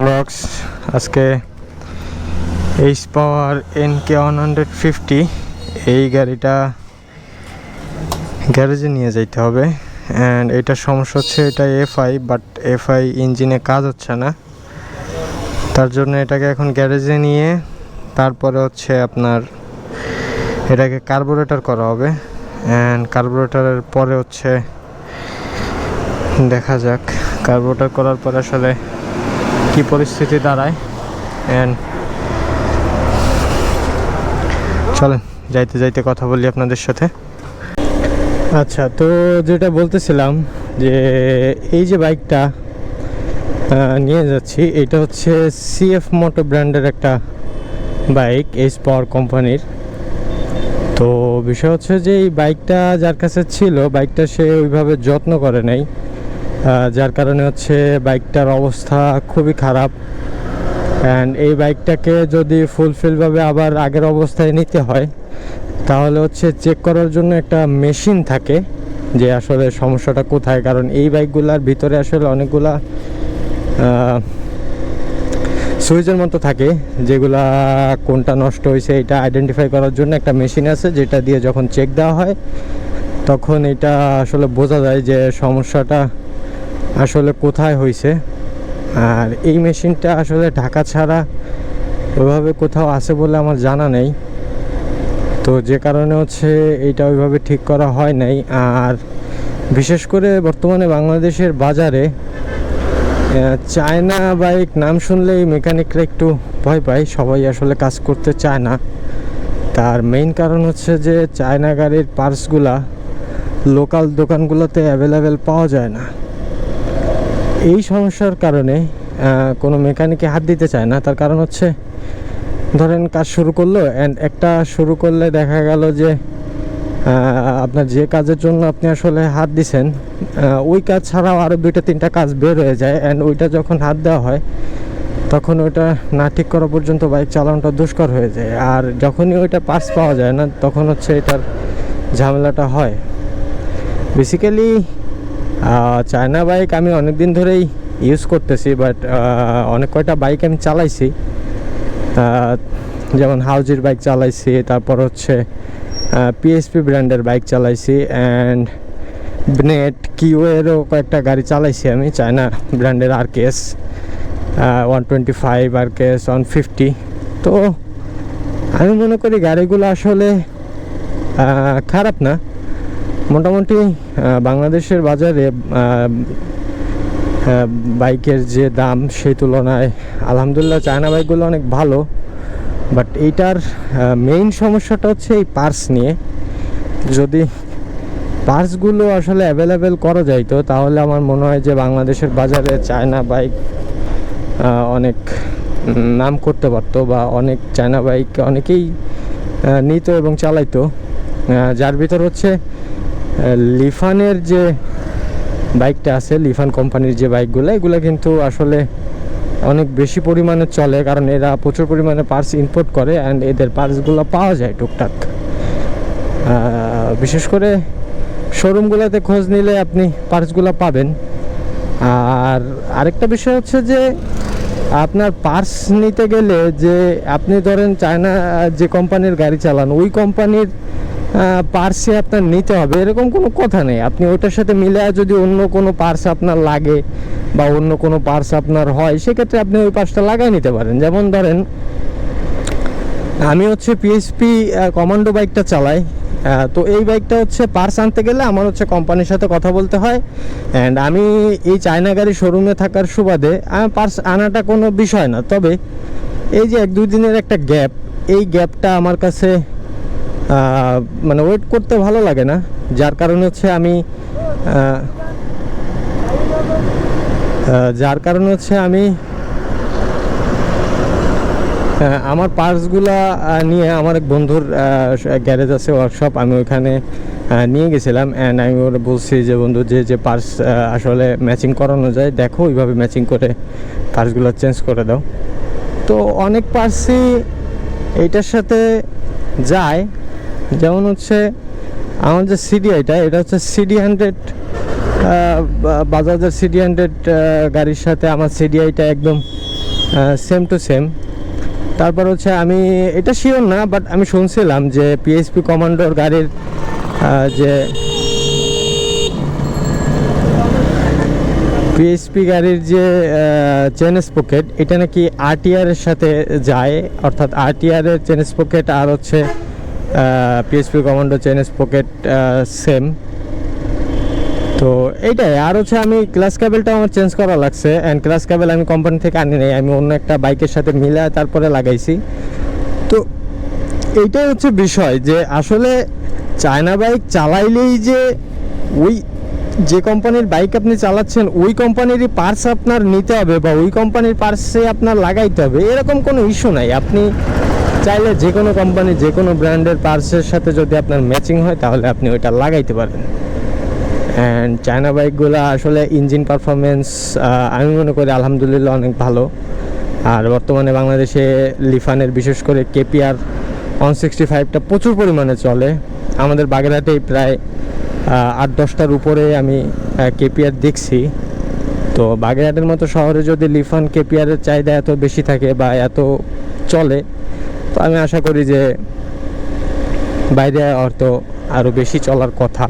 Blogs আজকে H power N K one hundred fifty এই গাড়িটা গ্যারেজে নিয়ে যাইতে হবে। অ্যান্ড এটার সমস্যা হচ্ছে এটা এফআই বাট এফআই ইঞ্জিনে কাজ হচ্ছে না। তার জন্য এটাকে এখন গ্যারেজে নিয়ে, তারপরে হচ্ছে আপনার এটাকে কার্বোরেটর করা হবে। অ্যান্ড কার্বোরেটরের পরে হচ্ছে দেখা যাক। কার্বোরেটর করার পর আসলে কি পরিস্থিতি দাঁড়ায়। অ্যান্ড চলেন, যাইতে যাইতে কথা বলি আপনাদের সাথে। আচ্ছা তো যেটা বলতেছিলাম যে এই যে বাইকটা নিয়ে যাচ্ছি, এটা হচ্ছে সিএফ মোটো ব্র্যান্ডের একটা বাইক এইচ পাওয়ার কোম্পানির তো বিষয় হচ্ছে যে এই বাইকটা যার কাছে ছিল বাইকটা সে ওইভাবে যত্ন করে নাই। যার কারণে হচ্ছে বাইকটার অবস্থা খুবই খারাপ। অ্যান্ড এই বাইকটাকে যদি ফুলফিলভাবে আবার আগের অবস্থায় নিতে হয়, তাহলে হচ্ছে চেক করার জন্য একটা মেশিন থাকে যে আসলে সমস্যাটা কোথায়। কারণ এই বাইকগুলার ভিতরে আসলে অনেকগুলা সুইচের মতো থাকে, যেগুলা কোনটা নষ্ট হয়েছে এটা আইডেন্টিফাই করার জন্য একটা মেশিন আছে, যেটা দিয়ে যখন চেক দেওয়া হয়, তখন এটা আসলে বোঝা যায় যে সমস্যাটা আসলে কোথায় হয়েছে আর এই মেশিনটা আসলে ঢাকা ছাড়া ওইভাবে কোথাও আছে বলে আমার জানা নেই। তো যে কারণে হচ্ছে এইটা ওইভাবে ঠিক করা হয় নাই। আর বিশেষ করে বর্তমানে বাংলাদেশের বাজারে চায়না বাইক নাম শুনলেই মেকানিকরা একটু ভয় পায়, সবাই আসলে কাজ করতে চায় না। তার মেইন কারণ হচ্ছে যে চায়না গাড়ির পার্টসগুলা লোকাল দোকানগুলোতে অ্যাভেলেবেল পাওয়া যায় না। এই সমস্যার কারণে কোনো মেকানিকে হাত দিতে চায় না। তার কারণ হচ্ছে, ধরেন কাজ শুরু করল অ্যান্ড একটা শুরু করলে দেখা গেল যে আপনার যে কাজের জন্য আপনি আসলে হাত দিছেন ওই কাজ ছাড়াও আরও দুইটা, তিনটা কাজ বের হয়ে যায় অ্যান্ড ওইটা যখন হাত দেওয়া হয়, তখন ওইটা না ঠিক করা পর্যন্ত বাইক চালানোটা দুষ্কর হয়ে যায়। আর যখনই ওইটা পাস পাওয়া যায় না, তখন হচ্ছে এটার ঝামেলাটা হয়। বেসিক্যালি চায়না বাইক আমি অনেক দিন ধরেই ইউজ করতেছি বাট অনেক কয়টা বাইক আমি চালাইছি। যেমন হাউজির বাইক চালাইছি, তারপর হচ্ছে পিএসপি ব্র্যান্ডের বাইক চালাইছি অ্যান্ড নেট কিউএরও কয়েকটা গাড়ি চালাইছি আমি, চায়না ব্র্যান্ডের আর কেস ওয়ান টোয়েন্টি ফাইভ আর কেস ওয়ান ফিফটি তো, আমি মনে করি গাড়িগুলো আসলে খারাপ না। মোটামুটি বাংলাদেশের বাজারে বাইকের যে দাম সেই তুলনায়, আলহামদুলিল্লাহ চায়না বাইকগুলো অনেক ভালো বাট এইটার মেইন সমস্যাটা হচ্ছে এই পার্স নিয়ে। যদি পার্সগুলো আসলে অ্যাভেলেবেল করা যাইতো তাহলে আমার মনে হয় যে বাংলাদেশের বাজারে চায়না বাইক অনেক নাম করতে পারতো বা অনেক চায়না বাইক অনেকেই নিত এবং চালাইতো। যার ভিতর হচ্ছে লিফানের যে বাইকটা আছে, লিফান কোম্পানির যে বাইকগুলো, এগুলো কিন্তু আসলে অনেক বেশি পরিমাণে চলে, কারণ এরা প্রচুর পরিমাণে পার্স ইম্পোর্ট করে অ্যান্ড এদের পার্সগুলো পাওয়া যায় টুকটাক। বিশেষ করে শোরুমগুলোতে খোঁজ নিলে আপনি পার্সগুলো পাবেন। আর আরেকটা বিষয় হচ্ছে যে, আপনার পার্স নিতে গেলে যে, আপনি ধরেন চায়না যে কোম্পানির গাড়ি চালান, ওই কোম্পানির পার্সে আপনার নিতে হবে, এরকম কোনো কথা নেই। আপনি ওইটার সাথে মিলে যদি অন্য কোনো পার্স আপনার লাগে বা অন্য কোনো পার্স আপনার হয়, সেক্ষেত্রে আপনি ওই পার্সটা লাগাই নিতে পারেন। যেমন ধরেন, আমি হচ্ছে পিএসপি কমান্ডো বাইকটা চালাই। তো এই বাইকটা হচ্ছে পার্স আনতে গেলে আমার হচ্ছে কোম্পানির সাথে কথা বলতে হয়। অ্যান্ড আমি এই চায়না গাড়ি শোরুমে থাকার সুবাদে পার্স আনাটা কোনো বিষয় না। তবে এই যে এক দুই দিনের একটা গ্যাপ এই গ্যাপটা আমার কাছে মানে ওয়েট করতে ভালো লাগে না। যার কারণে হচ্ছে আমি যার কারণে হচ্ছে আমি আমার পার্টসগুলা নিয়ে আমার এক বন্ধুর গ্যারেজ আছে ওয়ার্কশপ আমি আহ, নিয়ে গেছিলাম অ্যান্ড আমি ওরা বলছি যে বন্ধু যে যে পার্টস আসলে ম্যাচিং করানো যায় দেখো ওইভাবে ম্যাচিং করে পার্টসগুলো চেঞ্জ করে দাও। তো অনেক পার্টসই এইটার সাথে যায় যেমন হচ্ছে আমার যে সিডি এটা হচ্ছে সিডি হান্ড্রেড বাজাজের সিডি হান্ড্রেড গাড়ির সাথে আমার সিডিআইটা একদম সেম টু সেম তারপর হচ্ছে আমি, এটা শিওর না বাট আমি শুনছিলাম যে পিএসপি কমান্ডোর গাড়ির যে পিএসপি গাড়ির যে চেন স্পকেট এটা নাকি আরটিআর এর সাথে যায়, অর্থাৎ আরটিআর এর চেন স্পকেট আর হচ্ছে PSP commando chain sprocket same তো এইটাই, আর হচ্ছে আমি ক্লাস কেবেলটা আমার চেঞ্জ করা লাগছে। অ্যান্ড ক্লাস কেবেল আমি কোম্পানি থেকে আনি নাই, আমি অন্য একটা বাইকের সাথে মিলে তারপরে লাগাইছি। তো এইটাই হচ্ছে বিষয় যে আসলে চায়না বাইক চালাইলেই যে ওই যে কোম্পানির বাইক আপনি চালাচ্ছেন, ওই কোম্পানিরই পার্টস আপনার নিতে হবে বা ওই কোম্পানির পার্টসে আপনার লাগাইতে হবে, এরকম কোনো ইস্যু নাই। আপনি চাইলে যে কোনো কোম্পানি যে কোনো ব্র্যান্ডের পার্সের সাথে যদি আপনার ম্যাচিং হয়, তাহলে আপনি ওইটা লাগাইতে পারেন অ্যান্ড চায়না বাইকগুলো আসলে ইঞ্জিন পারফরমেন্স আমি মনে করি আলহামদুলিল্লাহ অনেক ভালো। আর বর্তমানে বাংলাদেশে লিফানের বিশেষ করে কেপিআর ওয়ান সিক্সটি ফাইভটা প্রচুর পরিমাণে চলে। আমাদের বাগেরহাটেই প্রায় আট দশটার উপরে আমি কেপিআর দেখছি। তো বাগেরহাটের মতো শহরে যদি লিফান কেপিআরের চাহিদা এত বেশি থাকে বা এত চলে তো আমি আশা করি যে বাইরে অর্থ আরও বেশি চলার কথা।